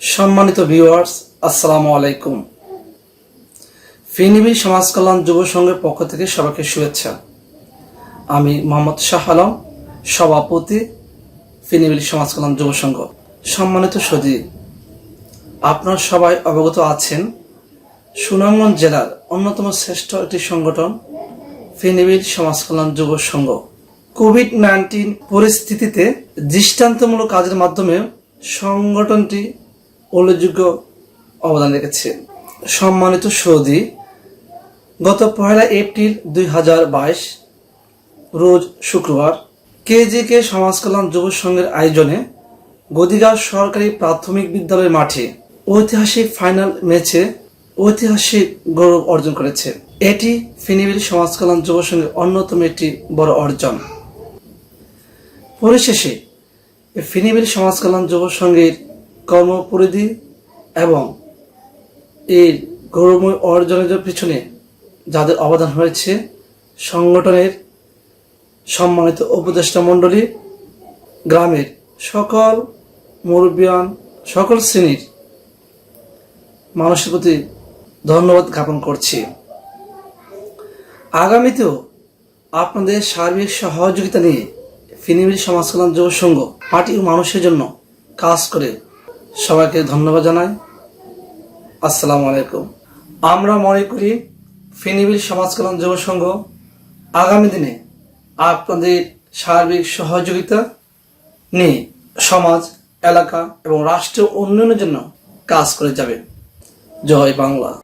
সম্মানিত ভিউয়ার্স আসসালামু আলাইকুম। ফিনিবি সমাজ কল্যাণ যুব সংঘের পক্ষ থেকে সবাইকে শুভেচ্ছা। আমি মোহাম্মদ শাহ আলম, সভাপতি ফিনিবিল সমাজ কল্যাণ যুব সংঘ। সম্মানিত সদী আপনারা সবাই অবগত আছেন, সুনামগঞ্জ জেলার অন্যতম শ্রেষ্ঠ একটি সংগঠন ফিনিবিল সমাজ কল্যাণ যুব সংঘ। কোভিড নাইন্টিন পরিস্থিতিতে দৃষ্টান্তমূলক কাজের মাধ্যমে সংগঠনটি উল্লেখযোগ্য অবদান রেখেছে। সম্মানিত সৌদি, গত পয়লা এপ্রিল দুই হাজার বাইশ, রোজ শুক্রবার কেজিকে সমাজ কল্যাণ যুব সংঘের আয়োজনে গদিগাঁও সরকারি প্রাথমিক বিদ্যালয়ের মাঠে ঐতিহাসিক ফাইনাল ম্যাচে ঐতিহাসিক গৌরব অর্জন করেছে। এটি ফিনিবিল সমাজ কল্যাণ যুব সংঘের অন্যতম একটি বড় অর্জন। পরিশেষে, ফিনিবিল সমাজ কল্যাণ যুব সংঘের কর্মপরিধি এবং এর গৌরবময় অর্জনের পিছনে যাদের অবদান হয়েছে সংগঠনের সম্মানিত উপদেষ্টা মণ্ডলী, গ্রামের সকল মুরব্বিয়ান, সকল শ্রেণির মানুষের প্রতি ধন্যবাদ জ্ঞাপন করছি। আগামীতেও আপনাদের সার্বিক সহযোগিতা নিয়ে ফিনিমিল সমাজ কল্যাণ যুব সংঘ পার্টি ও মানুষের জন্য কাজ করে সবাইকে ধন্যবাদ জানাই। আসসালামু আলাইকুম। আমরা মনে করি ফিনিবিল সমাজ কল্যাণ যুব সংঘ আগামী দিনে আপনাদের সার্বিক সহযোগিতা নিয়ে সমাজ, এলাকা এবং রাষ্ট্রীয় উন্নয়নের জন্য কাজ করে যাবে। জয় বাংলা।